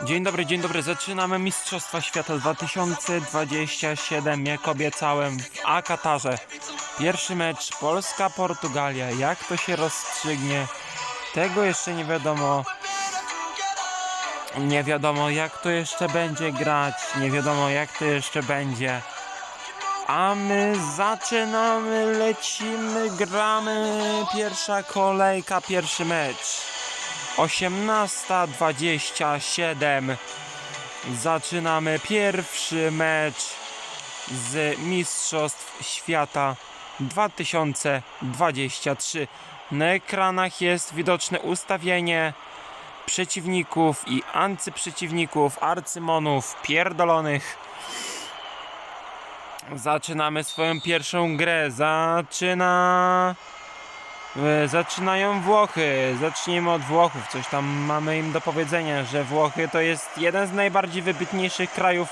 Dzień dobry, dzień dobry. Zaczynamy Mistrzostwa Świata 2027, jak obiecałem, w A Katarze. Pierwszy mecz Polska-Portugalia. Jak to się rozstrzygnie? Tego jeszcze nie wiadomo. Nie wiadomo, jak to jeszcze będzie grać. Nie wiadomo, jak to jeszcze będzie. A my zaczynamy, lecimy, gramy. Pierwsza kolejka, pierwszy mecz. 18.27 Zaczynamy pierwszy mecz z Mistrzostw Świata 2023. Na ekranach jest widoczne ustawienie przeciwników i antyprzeciwników, arcymonów pierdolonych. Zaczynamy swoją pierwszą grę. Zaczyna. E, Zaczynają Włochy. Zacznijmy od Włochów. Coś tam mamy im do powiedzenia, że Włochy to jest jeden z najbardziej wybitniejszych krajów,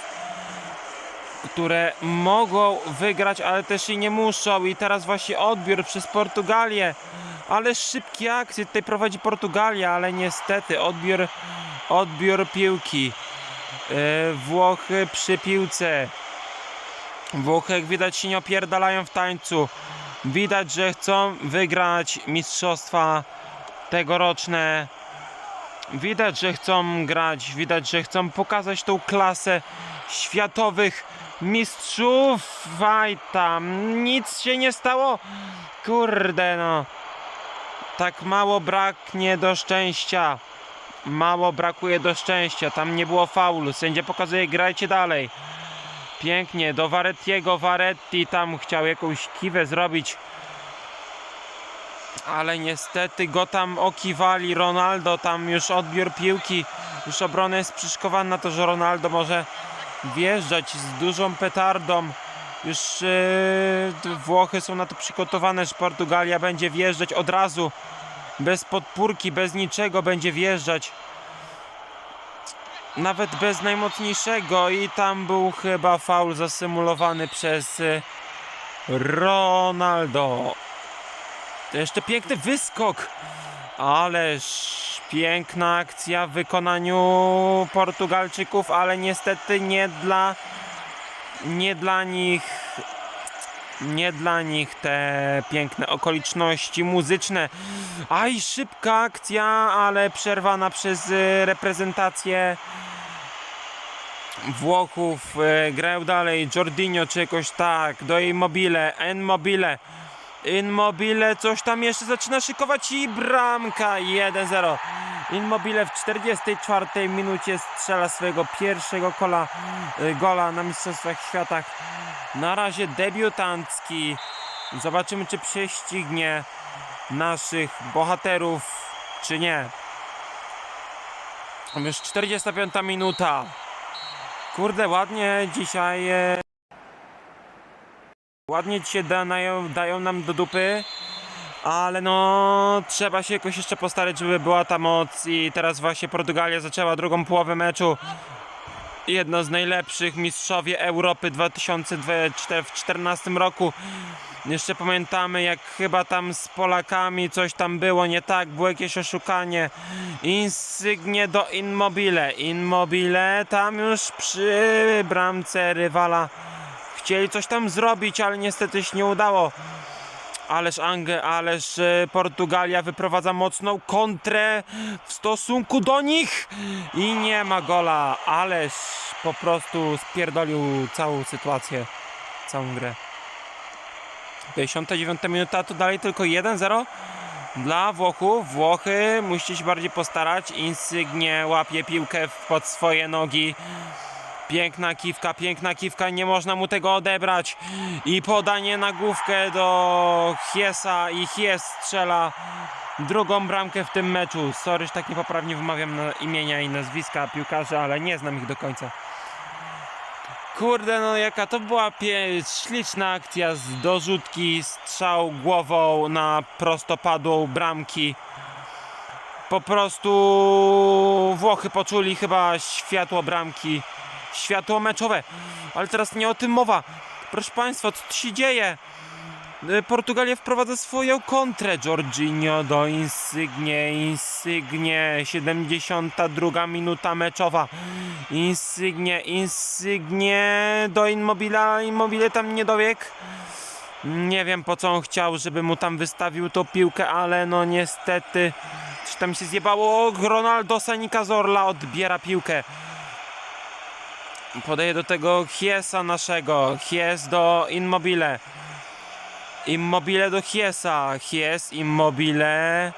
które mogą wygrać, ale też i nie muszą. I teraz właśnie odbiór przez Portugalię. Ale szybkie akcje tutaj prowadzi Portugalia, ale niestety odbiór, odbiór piłki. E, Włochy przy piłce. Włochy jak widać się nie opierdalają w tańcu. Widać, że chcą wygrać mistrzostwa tegoroczne. Widać, że chcą grać, widać, że chcą pokazać tą klasę światowych mistrzów. Aj tam, nic się nie stało. Kurde no. Tak mało braknie do szczęścia. Mało brakuje do szczęścia. Tam nie było faulu. Sędzia pokazuje, grajcie dalej. Pięknie, do Varettiego, Varetti tam chciał jakąś kiwę zrobić. Ale niestety go tam okiwali, Ronaldo tam już odbiór piłki, już obrona jest przyszkowana. Na to, że Ronaldo może wjeżdżać z dużą petardą. Już yy, Włochy są na to przygotowane, że Portugalia będzie wjeżdżać od razu, bez podpórki, bez niczego będzie wjeżdżać nawet bez najmocniejszego i tam był chyba faul zasymulowany przez y, Ronaldo. To jeszcze piękny wyskok, ależ piękna akcja w wykonaniu Portugalczyków, ale niestety nie dla nie dla nich nie dla nich te piękne okoliczności muzyczne. Aj, szybka akcja, ale przerwana przez y, reprezentację Włochów. Y, Grają dalej Jorginho czy jakoś tak, do Immobile, Immobile. Immobile coś tam jeszcze zaczyna szykować i bramka 1-0. Immobile w 44 minucie strzela swojego pierwszego kola, y, gola na Mistrzostwach Świata. Na razie debiutancki. Zobaczymy, czy prześcignie naszych bohaterów, czy nie. Już 45 minuta. Kurde, ładnie dzisiaj. E, ładnie dzisiaj dają, dają nam do dupy. Ale no, trzeba się jakoś jeszcze postarać, żeby była ta moc. I teraz właśnie Portugalia zaczęła drugą połowę meczu jedno z najlepszych mistrzowie Europy 2014 roku. Jeszcze pamiętamy, jak chyba tam z Polakami coś tam było nie tak, było jakieś oszukanie. Insygnie do Immobile. Immobile tam już przy bramce rywala chcieli coś tam zrobić, ale niestety się nie udało. Ależ Angę, ależ e, Portugalia wyprowadza mocną kontrę w stosunku do nich i nie ma gola, ależ po prostu spierdolił całą sytuację, całą grę. 59 minuta, to dalej tylko 1-0 dla Włochów. Włochy musicie się bardziej postarać. Insygne łapie piłkę pod swoje nogi. Piękna kiwka, piękna kiwka, nie można mu tego odebrać. I podanie na główkę do Chiesa i Chies strzela drugą bramkę w tym meczu. Sorry, że tak niepoprawnie wymawiam imienia i nazwiska piłkarzy, ale nie znam ich do końca. Kurde, no jaka to była śliczna akcja z dorzutki, strzał głową na prostopadłą bramki. Po prostu Włochy poczuli chyba światło bramki, światło meczowe. Ale teraz nie o tym mowa. Proszę Państwa, co tu się dzieje? E, Portugalia wprowadza swoją kontrę. Jorginho do Insigne. Insigne. 72 minuta meczowa. Insigne. Insigne do Immobila. Immobile tam nie dobiegł. Nie wiem po co on chciał, żeby mu tam wystawił tą piłkę, ale no niestety. Czy tam się zjebało? Ronaldo Sanika Zorla odbiera piłkę. Podaje do tego Chiesa naszego. Chies do Immobile. Immobile do Chiesa. Chies, Immobile.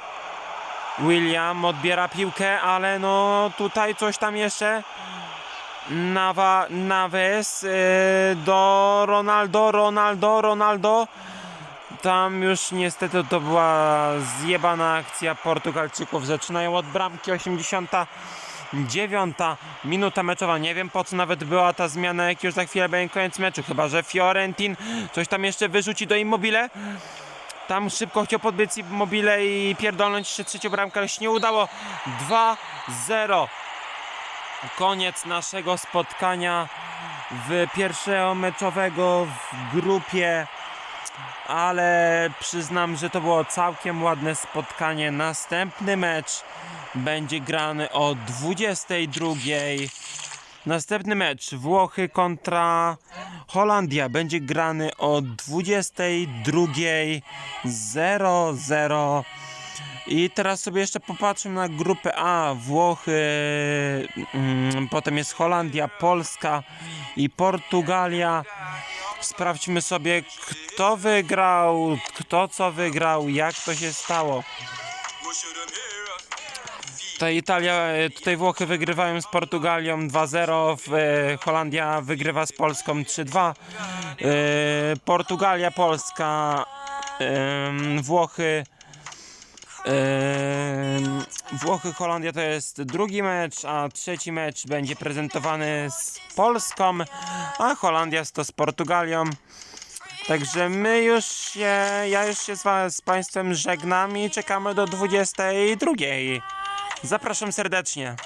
William odbiera piłkę, ale no tutaj coś tam jeszcze. Nawa, Naves yy, do Ronaldo, Ronaldo, Ronaldo. Tam już niestety to była zjebana akcja Portugalczyków. Zaczynają od bramki 89 minuta meczowa. Nie wiem po co nawet była ta zmiana, jak już za chwilę będzie koniec meczu. Chyba, że Fiorentin coś tam jeszcze wyrzuci do Immobile. Tam szybko chciał podbiec Immobile i pierdolnąć jeszcze trzecią bramkę, ale się nie udało. 2-0. Koniec naszego spotkania w pierwszego meczowego w grupie ale przyznam, że to było całkiem ładne spotkanie. Następny mecz będzie grany o 22. Następny mecz Włochy kontra Holandia będzie grany o 22.00. I teraz sobie jeszcze popatrzmy na grupę A. Włochy, mm, potem jest Holandia, Polska i Portugalia. Sprawdźmy sobie, kto wygrał, kto co wygrał, jak to się stało. Tutaj Italia, e, tutaj Włochy wygrywają z Portugalią 2-0, w- e, Holandia wygrywa z Polską 3-2, e, Portugalia, Polska, em, Włochy, Włochy, Holandia to jest drugi mecz, a trzeci mecz będzie prezentowany z Polską, a Holandia to z Portugalią. Także my już się, ja już się z, was, z Państwem żegnam i czekamy do 22. Zapraszam serdecznie.